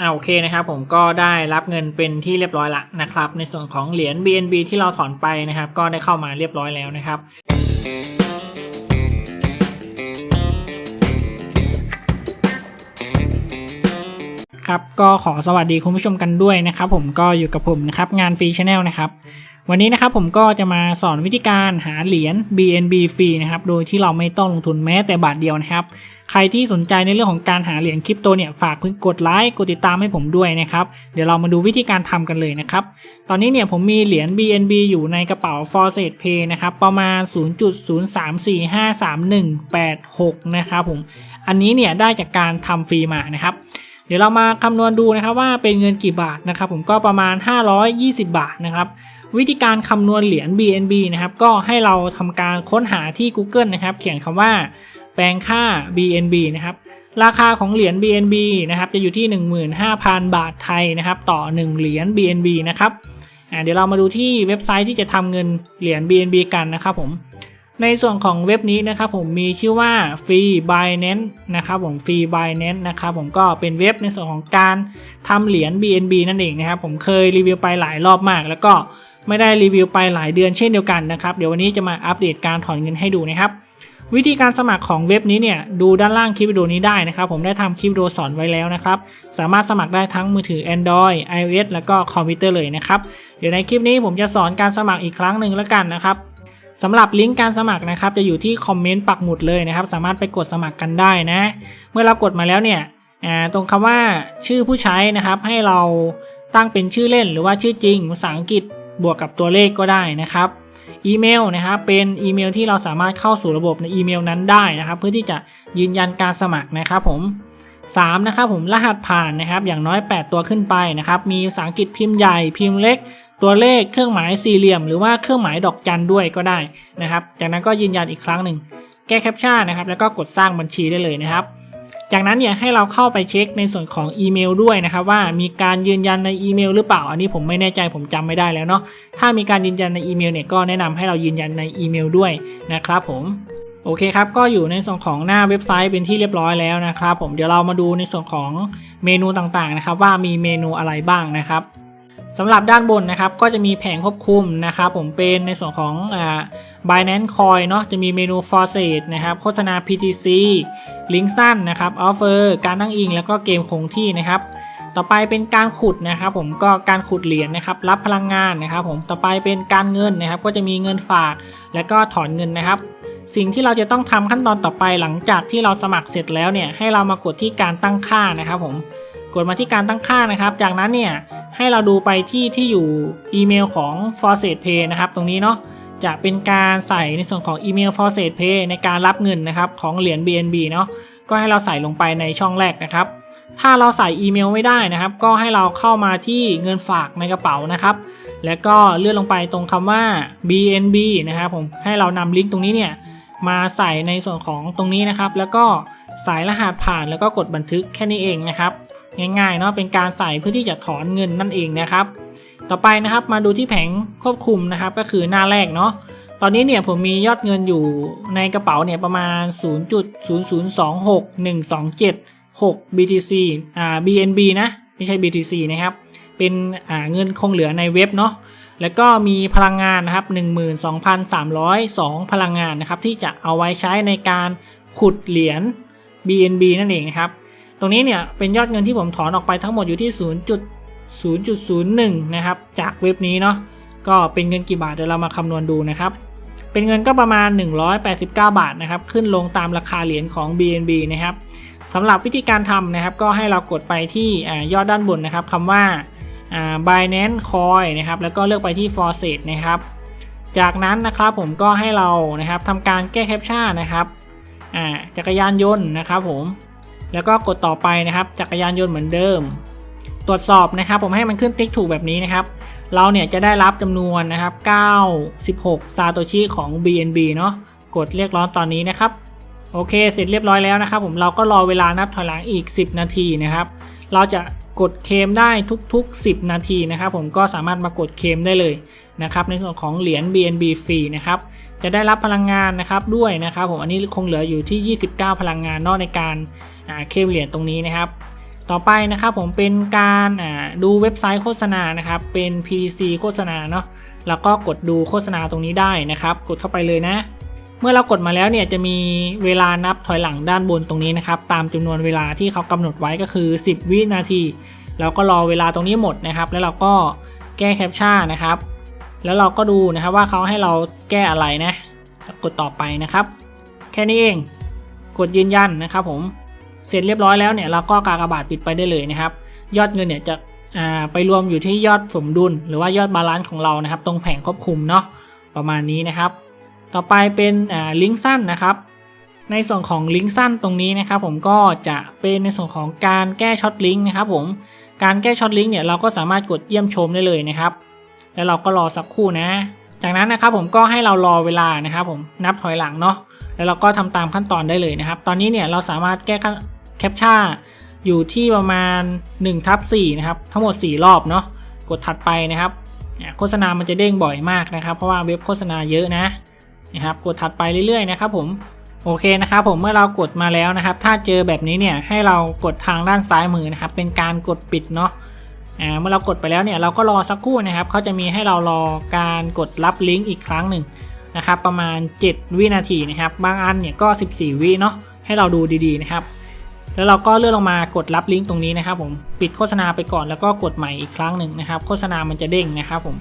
อ่าโอเคนะครับผมก็ได้รับเงินเป็นที่เรียบร้อยละนะครับ ในส่วนของเหรียญ BNB ที่เราถอนไปนะครับ ก็ได้เข้ามาเรียบร้อยแล้วนะครับครับก็ขอสวัสดีคุณผู้ชมกันด้วยนะครับ ผมก็อยู่กับผมนะครับงานฟรีชาแนลนะครับ วันนี้นะครับผมก็จะมาสอนวิธีการหาเหรียญ BNB ฟรีนะครับ โดยที่เราไม่ต้องลงทุนแม้แต่บาทเดียวนะครับ ใครที่สนใจในเรื่องของการหาเหรียญคริปโตเนี่ยฝากเพื่งกดไลค์กดติดตามให้ผมด้วยนะครับ เดี๋ยวเรามาดูวิธีการทำกันเลยนะครับ ตอนนี้เนี่ยผมมีเหรียญ BNB อยู่ในกระเป๋า f o r s e t Pay นะครับ ประมาณ 0.03453186 นะครับผม อันนี้เนี่ยได้จากการทำฟรีมานะครับเดี๋ยวเรามาคำนวณดูนะครับว่าเป็นเงินกี่บาทนะครับ ผมก็ประมาณ 520 บาทนะครับ วิธีการคำนวณเหรียญ BNB นะครับ ก็ให้เราทำการค้นหาที่ Google นะครับ เขียนคำว่าแปลงค่า BNB นะครับ ราคาของเหรียญ BNB นะครับ จะอยู่ที่ 15,000 บาทไทยนะครับ ต่อ 1 เหรียญ BNB นะครับเดี๋ยวเรามาดูที่เว็บไซต์ที่จะทำเงินเหรียญ BNB กันนะครับผม ในส่วนของเว็บนี้นะครับผมมีชื่อว่า Free Binance นะครับผม Free Binance นะครับผมก็เป็นเว็บในส่วนของการทำเหรียญ BNB นั่นเองนะครับ ผมเคยรีวิวไปหลายรอบมาก แล้วก็ ไม่ได้รีวิวไปหลายเดือนเช่นเดียวกันนะครับ เดี๋ยววันนี้จะมาอัปเดตการถอนเงินให้ดูนะครับ วิธีการสมัครของเว็บนี้เนี่ยดูด้านล่างคลิปวิดีโอนี้ได้นะครับ ผมได้ทำคลิปวิดีโอสอนไว้แล้วนะครับ สามารถสมัครได้ทั้งมือถือ Android iOS แล้วก็คอมพิวเตอร์เลยนะครับ เดี๋ยวในคลิปนี้ผมจะสอนการสมัครอีกครั้งหนึ่งแล้วกันนะครับสำหรับลิงก์การสมัครนะครับจะอยู่ที่คอมเมนต์ปักหมุดเลยนะครับ สามารถไปกดสมัครกันได้นะ เมื่อเรากดมาแล้วเนี่ยอ่าตรงคำว่าชื่อผู้ใช้นะครับ ให้เราตั้งเป็นชื่อเล่นหรือว่าชื่อจริงภาษาอังกฤษ บวกกับตัวเลขก็ได้นะครับอีเมลนะครับเป็นอีเมลที่เราสามารถเข้าสู่ระบบในอีเมลนั้นได้นะครับ เพื่อที่จะยืนยันการสมัครนะครับผม3นะครับผมรหัสผ่านนะครับ อย่างน้อย 8 ตัวขึ้นไปนะครับมีภาษาอังกฤษพิมพ์ใหญ่พิมพ์เล็ก ตัวเลขเครื่องหมายสี่เหลี่ยม หรือว่าเครื่องหมายดอกจันด้วยก็ได้นะครับ จากนั้นก็ยืนยันอีกครั้งหนึ่งแก้แคปชั่นนะครับแล้วก็กดสร้างบัญชีได้เลยนะครับ จากนั้นเนี่ยให้เราเข้าไปเช็คในส่วนของอีเมลด้วยนะครับว่ามีการยืนยันในอีเมลหรือเปล่า อันนี้ผมไม่แน่ใจผมจำไม่ได้แล้วเนาะถ้ามีการยืนยันในอีเมลเนี่ยก็แนะนำให้เรายืนยันในอีเมลด้วยนะครับผมโอเคครับ ก็อยู่ในส่วนของหน้าเว็บไซต์เป็นที่เรียบร้อยแล้วนะครับผมเดี๋ยวเรามาดูในส่วนของเมนูต่างๆนะครับว่ามีเมนูอะไรบ้างนะครับ สำหรับด้านบนนะครับก็จะมีแผงควบคุมนะครับผมเป็นในส่วนของอ่า Binance Coin เนาะจะมีเมนู f o r s e t นะครับโฆษณา PTC ลิงก์สั้นนะครับ Offer การนั่งอิง แล้วก็เกมคงที่นะครับต่อไปเป็นการขุดนะครับผมก็การขุดเหรียญนะครับรับพลังงานนะครับผมต่อไปเป็นการเงินนะครับ ก็จะมีเงินฝาก แล้วก็ถอนเงินนะครับ สิ่งที่เราจะต้องทำขั้นตอนต่อไปหลังจากที่เราสมัครเสร็จแล้วเนี่ยให้เรามากดที่การตั้งค่านะครับผม ดมาที่การตั้งค่านะครับ จากนั้นเนี่ยให้เราดูไปที่ที่อยู่อีเมลของ f o r s e t Pay นะครับตรงนี้เนาะจะเป็นการใส่ในส่วนของอีเมล f o r s e t Pay ในการรับเงินนะครับของเหรียญ BNB เนาะก็ให้เราใส่ลงไปในช่องแรกนะครับ ถ้าเราใส่อีเมลไม่ได้นะครับ ก็ให้เราเข้ามาที่เงินฝากในกระเป๋านะครับ แล้วก็เลื่อนลงไปตรงคำว่า BNB นะครับผมให้เรานำลิงก์ตรงนี้เนี่ยมาใส่ในส่วนของตรงนี้นะครับ แล้วก็ใส่รหัสผ่านแล้วก็กดบันทึกแค่นี้เองนะครับ ง่ายๆเนาะเป็นการใส่เพื่อที่จะถอนเงินนั่นเองนะครับ ต่อไปนะครับมาดูที่แผงควบคุมนะครับ ก็คือหน้าแรกเนาะตอนนี้เนี่ยผมมียอดเงินอยู่ในกระเป๋าเนี่ยประมาณ 0.0026127 BTC อ่า BNB นะไม่ใช่ BTC นะครับ เป็นอ่าเงินคงเหลือในเว็บเนาะแล้วก็มีพลังงานนะครับ 12,302 พลังงานนะครับ ที่จะเอาไว้ใช้ในการขุดเหรียญ BNB นั่นเองนะครับ ตรงนี้เนี่ยเป็นยอดเงินที่ผมถอนออกไปทั้งหมดอยู่ที่ 0.0.01 นะครับ จากเว็บนี้เนาะก็เป็นเงินกี่บาทเดี๋ยวเรามาคำนวณดูนะครับ เป็นเงินก็ประมาณ 189 บาทนะครับ ขึ้นลงตามราคาเหรียญของ BNB นะครับสำหรับวิธีการทำนะครับ ก็ให้เรากดไปที่อยอดด้านบนนะครับคำว่า Binance Coin นะครับ แล้วก็เลือกไปที่ f o r s e t นะครับ จากนั้นนะครับผมก็ให้เรานะครับทำการแก้แคปชั่นนะครับจักรยานยนต์นะครับผม แล้วก็กดต่อไปนะครับ จักรยานยนต์เหมือนเดิม ตรวจสอบนะครับ ผมให้มันขึ้นติ๊กถูกแบบนี้นะครับ เราเนี่ยจะได้รับจำนวนนะครับ96ซาโตชิของ BNB เนาะกดเรียกร้องตอนนี้นะครับ โอเค เสร็จเรียบร้อยแล้วนะครับ ผมเราก็รอเวลานับถอยหลังอีก 10 นาทีนะครับ เราจะกดเคมได้ทุกๆ 10 นาทีนะครับ ผมก็สามารถมากดเคมได้เลยนะครับ ในส่วนของเหรียญ BNB ฟรีนะครับจะได้รับพลังงานนะครับด้วยนะครับ ผมอันนี้คงเหลืออยู่ที่ 29 พลังงานนอกในการ เคลมเหรียญตรงนี้นะครับ ต่อไปนะครับผมเป็นการอ่าดูเว็บไซต์โฆษณานะครับ เป็น PDC โฆษณาเนาะแล้วก็กดดูโฆษณาตรงนี้ได้นะครับ กดเข้าไปเลยนะ เมื่อเรากดมาแล้วเนี่ยจะมีเวลานับถอยหลังด้านบนตรงนี้นะครับ ตามจำนวนเวลาที่เขากำหนดไว้ก็คือ 10 วินาทีแล้วก็รอเวลาตรงนี้หมดนะครับ แล้วเราก็แก้แคปชั่นนะครับ แล้วเราก็ดูนะครับว่าเขาให้เราแก้อะไรนะ กดต่อไปนะครับ แค่นี้เอง กดยืนยันนะครับผม เสร็จเรียบร้อยแล้วเนี่ยเราก็กากบาทปิดไปได้เลยนะครับ ยอดเงินเนี่ยจะไปรวมอยู่ที่ยอดสมดุล หรือว่ายอดบาลานซ์ของเรานะครับ ตรงแผงควบคุมเนาะประมาณนี้นะครับ ต่อไปเป็นลิงก์สั้นนะครับ ในส่วนของลิงก์สั้นตรงนี้นะครับผมก็จะเป็นในส่วนของการแก้ช็อตลิงก์นะครับผมการแก้ช็อตลิงก์เนี่ยเราก็สามารถกดเยี่ยมชมได้เลยนะครับ แล้วเราก็รอสักครู่นะ จากนั้นนะครับผมก็ให้เรารอเวลานะครับผมนับถอยหลังเนาะแล้วเราก็ทำตามขั้นตอนได้เลยนะครับ ตอนนี้เนี่ยเราสามารถแก้ แคปชั่นอยู่ที่ประมาณ1ทับ4นะครับ ทั้งหมด 4 รอบเนาะกดถัดไปนะครับโฆษณามันจะเด้งบ่อยมากนะครับ เพราะว่าเว็บโฆษณาเยอะนะนะครับ กดถัดไปเรื่อยๆนะครับผมโอเคนะครับผมเมื่อเรากดมาแล้วนะครับ ถ้าเจอแบบนี้เนี่ยให้เรากดทางด้านซ้ายมือนะครับ เป็นการกดปิดเนาะอ่าเมื่อเรากดไปแล้วเนี่ยเราก็รอสักครู่นะครับเขาจะมีให้เรารอการกดรับลิงก์อีกครั้งหนึ่งนะครับ ประมาณ 7 วินาทีนะครับ บางอันเนี่ยก็ 14 วิเนาะให้เราดูดีๆนะครับ แล้วเราก็เลื่อนลงมากดรับลิงก์ตรงนี้นะครับผมปิดโฆษณาไปก่อนแล้วก็กดใหม่อีกครั้งหนึ่งนะครับ โฆษณามันจะเด้งนะครับผม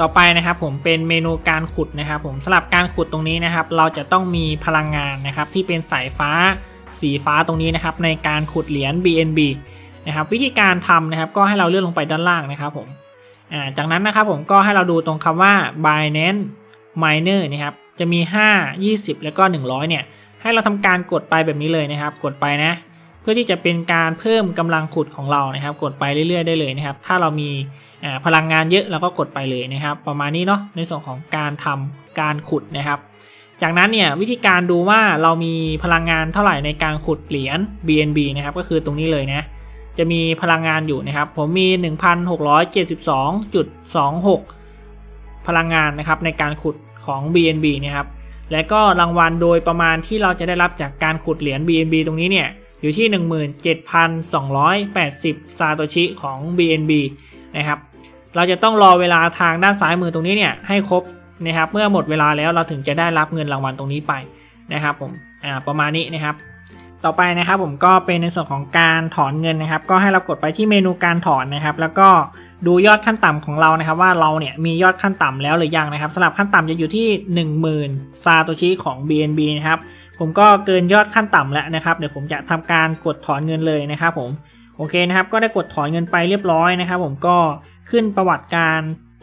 ต่อไปนะครับผมเป็นเมนูการขุดนะครับผมสำหรับการขุดตรงนี้นะครับ เราจะต้องมีพลังงานนะครับ ที่เป็นสายฟ้าสีฟ้าตรงนี้นะครับ ในการขุดเหรียญ BNB นะครับวิธีการทำนะครับก็ให้เราเลื่อนลงไปด้านล่างนะครับผมาจากนั้นนะครับผมก็ให้เราดูตรงคำว่า Binance Miner นะครับจะมี 5 20 แล้วก็ 100 เนี่ย ให้เราทำการกดไปแบบนี้เลยนะครับ กดไปนะ พื่อที่จะเป็นการเพิ่มกำลังขุดของเรานะครับ กดไปเรื่อยๆได้เลยนะครับ ถ้าเรามีพลังงานเยอะเราก็กดไปเลยนะครับ ประมาณนี้เนาะในส่วนของการทำการขุดนะครับ จากนั้นเนี่ยวิธีการดูว่าเรามีพลังงานเท่าไหร่ในการขุดเหรียญ BNB นะครับก็คือตรงนี้เลยนะจะมีพลังงานอยู่นะครับ ผมมี 1,672.26 พลังงานนะครับในการขุดของ BNB นะครับและก็รางวัลโดยประมาณที่เราจะได้รับจากการขุดเหรียญ BNB ตรงนี้เนี่ย อยู่ที่ 17,280 ซาโตชิของ BNB นะครับ เราจะต้องรอเวลาทางด้านซ้ายมือตรงนี้เนี่ยให้ครบนะครับ เมื่อหมดเวลาแล้วเราถึงจะได้รับเงินรางวัลตรงนี้ไปนะครับผมอ่าประมาณนี้นะครับ ต่อไปนะครับผมก็เป็นในส่วนของการถอนเงินนะครับ ก็ให้เรากดไปที่เมนูการถอนนะครับ แล้วก็ดูยอดขั้นต่ำของเรานะครับ ว่าเราเนี่ยมียอดขั้นต่ำแล้วหรือยังนะครับสำหรับขั้นต่ำจะอยู่ที่ 10,000 ซาโตชิของ BNB นะครับ ผมก็เกินยอดขั้นต่ำแล้วนะครับเดี๋ยวผมจะทำการกดถอนเงินเลยนะครับผมโอเคนะครับก็ได้กดถอนเงินไปเรียบร้อยนะครับ ผมก็ขึ้นประวัติการ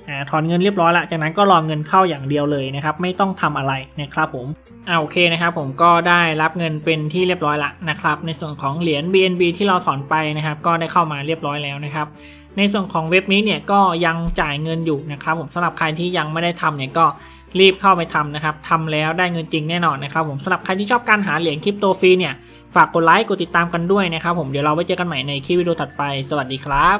อถอนเงินเรียบร้อยแล้วจากนั้นก็รอเงินเข้าอย่างเดียวเลยนะครับ ไม่ต้องทำอะไรนะครับผมอ่าโอเคนะครับผมก็ได้รับเงินเป็นที่เรียบร้อยละนะครับ ในส่วนของเหรียญ BNB ที่เราถอนไปนะครับ ก็ได้เข้ามาเรียบร้อยแล้วนะครับ ในส่วนของเว็บนี้เนี่ยก็ยังจ่ายเงินอยู่นะครับ ผมสำหรับใครที่ยังไม่ได้ทำเนี่ยก็ รีบเข้าไปทำนะครับทำแล้วได้เงินจริงแน่นอนนะครับผมสำหรับใครที่ชอบการหาเหรียญคริปโตฟรีเนี่ยฝากกดไลค์กดติดตามกันด้วยนะครับผมเดี๋ยวเราไว้เจอกันใหม่ในคลิปวิดีโอถัดไป สวัสดีครับ